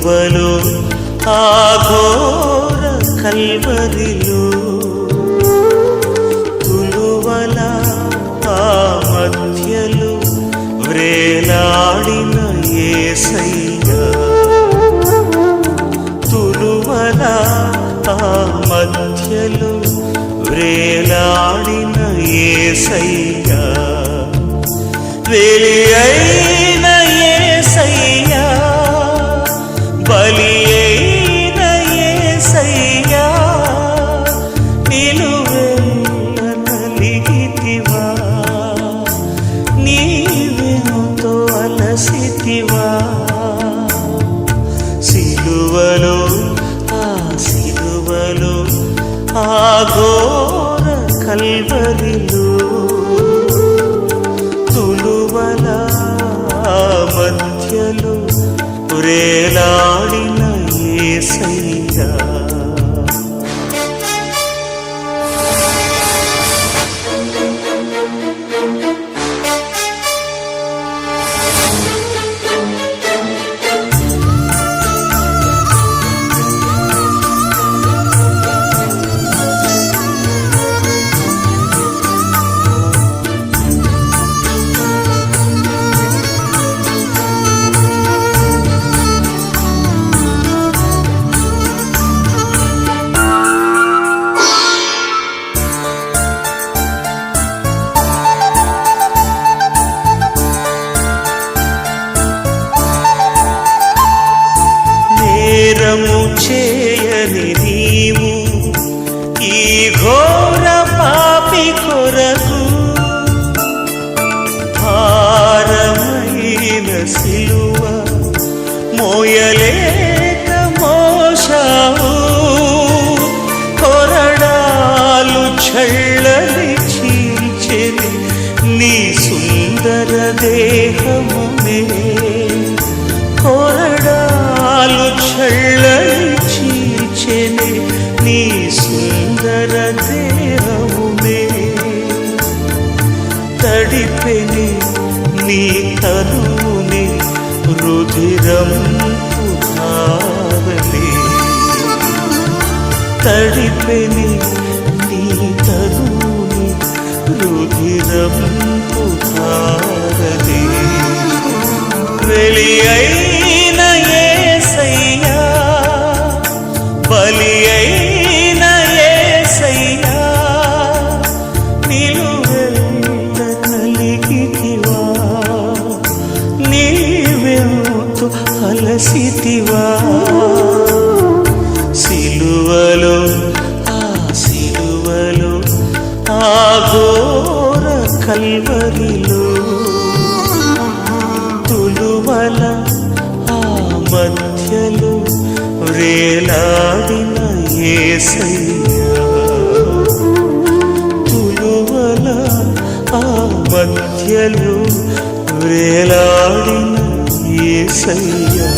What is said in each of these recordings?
సిలువలో ఆ ఘోర కల్వరిలో. తులువల ఆ మధ్యలో వ్రేలాడిన ఏసయ్యా. తులువల ఆ మధ్యలో వ్రేలాడిన ఏసయ్యా. వెలి అయిన me. మాయలు వేలాడిన ఏసయ్యా తులువల ఆ మధ్యలు వేలాడిన ఏసయ్యా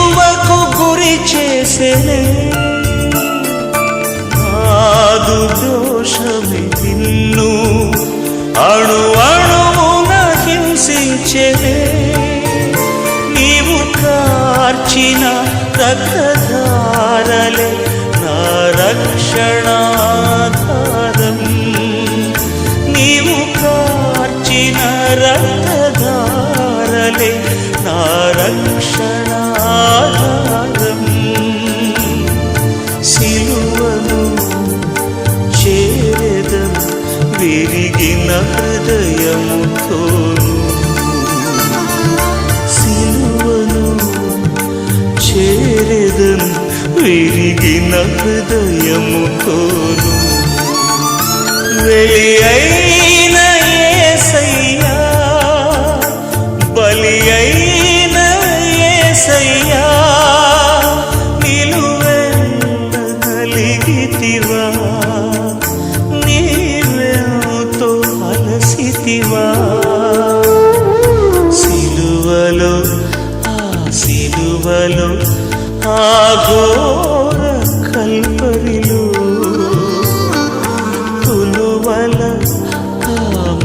సిలువకు గురి చేసేనే. ఆదు దోషమి నిన్ను అణు అణువున హింసించేనే. నీవు కార్చిన రక్తధారలే నా రక్షణాధారం నా రక్షణాధారం సిలువను చేదం విరిగిన హృదయముతోను సిలువను చేరెదం విరిగిన హృదయముతోను వెలి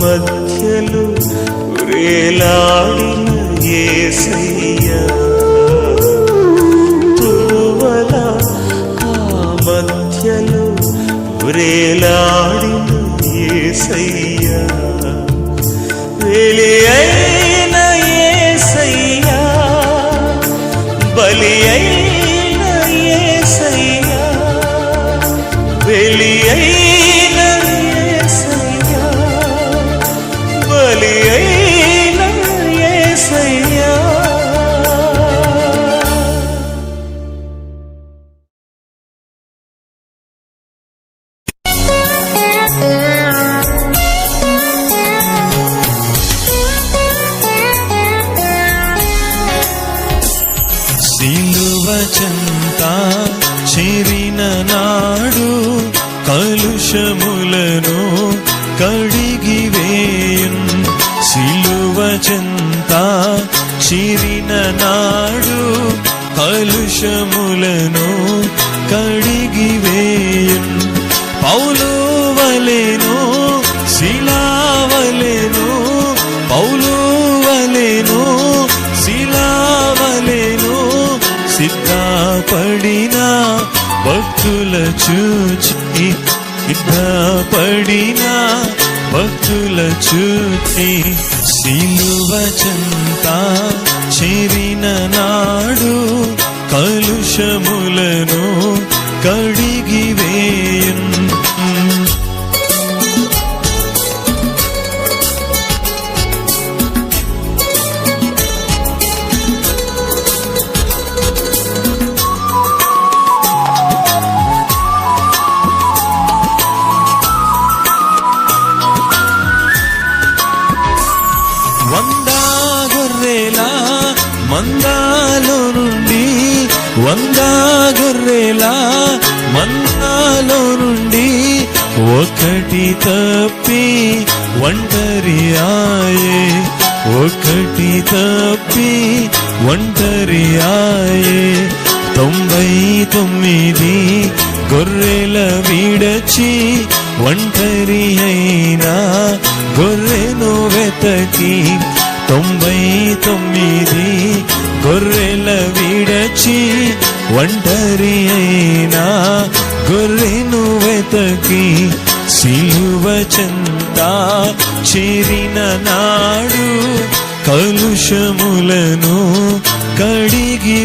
మధ్యలు వేలాడిన ఏసయ్యా. తువల ఆ మధ్యలు వేలాడిన ఏసయ్యా. వెలి అయిన ఏసయ్యా బలి అయిన నాడు కలుషములను కడిగివేయున్ సిలువ చెంత చిరిన నాడు కలుషములను కడిగివేయున్ పౌలు వలెను శిలావలెను పౌలు వలెను శిలావలెను సిద్ధపడినా భక్తుల చూచి సిద్ధపడిన భక్తుల చూచి సిలువ చెంత చేరిన నాడు కలుషములను కడిగివే వందా గొర్రెలా మందాలో నుండి ఒకటి తప్పి ఒంటరి ఆయే ఒకటి తప్పి ఒంటరి ఆయే. తొంభై తొమ్మిది గొర్రెల విడచి ఒంటరి అయినా గొర్రెను వెతకి. తొంభై తొమ్మిది గొర్రెల విడచి ఒంటరి అయినా గొర్రెను వెతకి సిలువ చెంత చేరిన నాడు కలుషములను కడిగి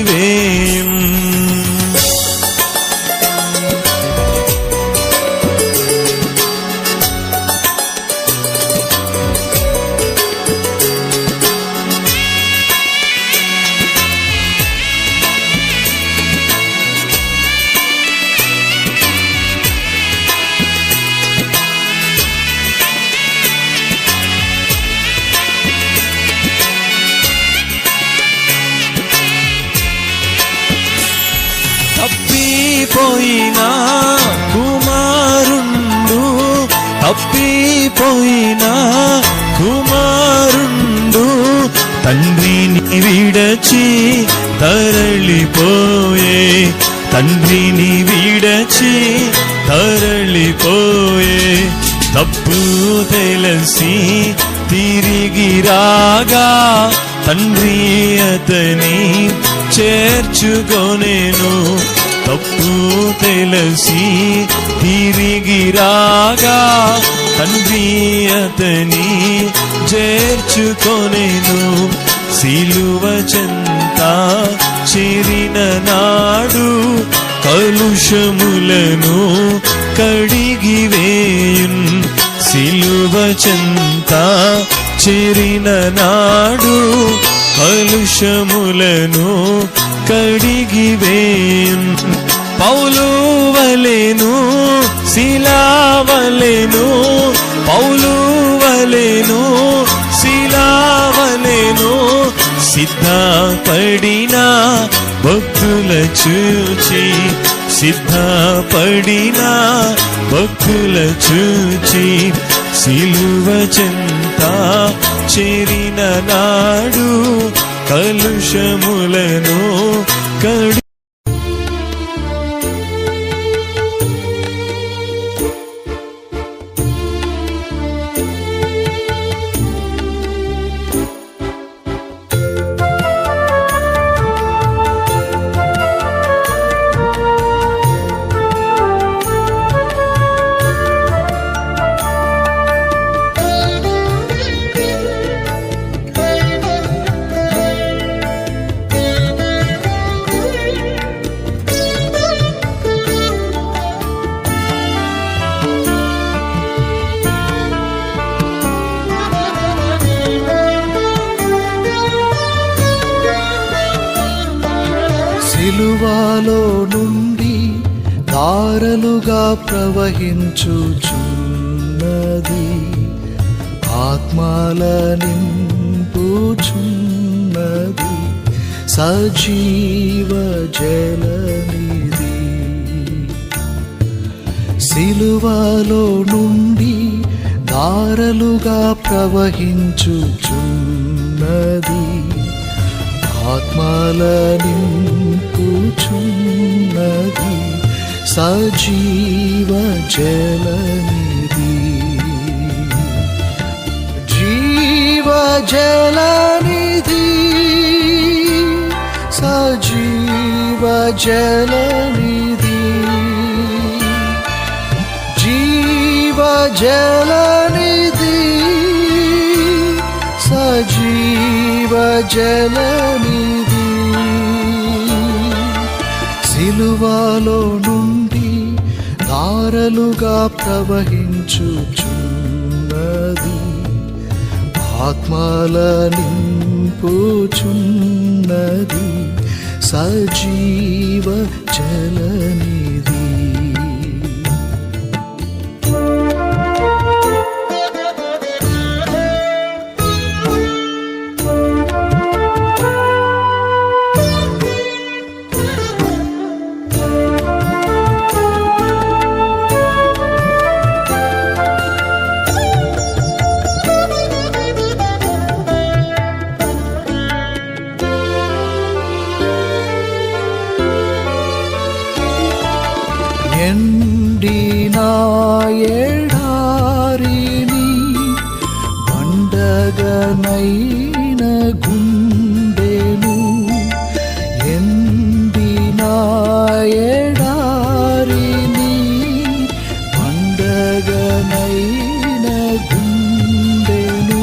నా కుమారుండు తప్పిపోయిన కుమారుండు తండ్రిని విడచి తరలిపోయే తండ్రిని విడచి తరలిపోయే తప్పు తెలిసి తిరిగి రాగా తండ్రి అతని చేర్చుకొనేను. తప్పు తెలిసి తిరిగి రాగా తండ్రి అతని చేర్చుకొనేను సిలువ చెంత చేరిన నాడు కలుషములను కడిగివేయున్ సిలువ చెంత చేరిన నాడు కలుషములను కడిగి పౌలు వలెను శిలావలెను పౌలు వలెను శిలావలెను సిద్ధపడిన భక్తుల చూచి సిద్ధపడిన భక్తుల చూచి సిలువ చెంత చేరిన నాడు కలుషములను కడి సిలువాలో నుండి దారలుగా ప్రవహించుచున్నది. ఆత్మల నింపుచున్నది. సజీవ జలనిధి. సిలువలో నుండి దారలుగా ప్రవహించుచున్నది. ఆత్మల నింపుచున్నది సజీవ జలనిధి జీవ జలనిధి సజీవ జలనిధి జీవ జలనిధి సజీవ జలనిధి సిలువలో నుండి దారలుగా ప్రవహించుచున్నది. ఆత్మల నింపుచున్నది. సజీవ చలని ఎండినాడారిని పండగనైన గుండెను ఎండినాడారిని పండగనైన గుండెను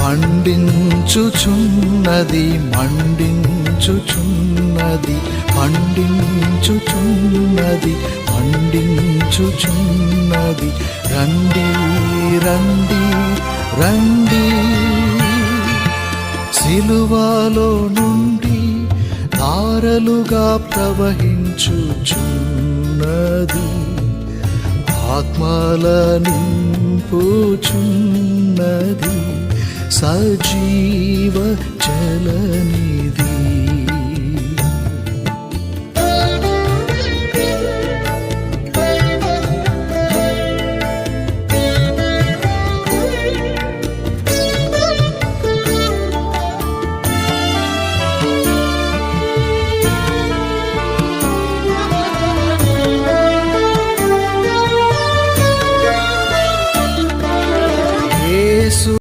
పండించుచున్నది మండించుచున్నది పండించుచున్నది పండించుచున్నది. రండి రండి రండి. సిలువలో నుండి ధారలుగా ప్రవహించుచున్నది. ఆత్మల నింపుచున్నది. సజీవ చలనిది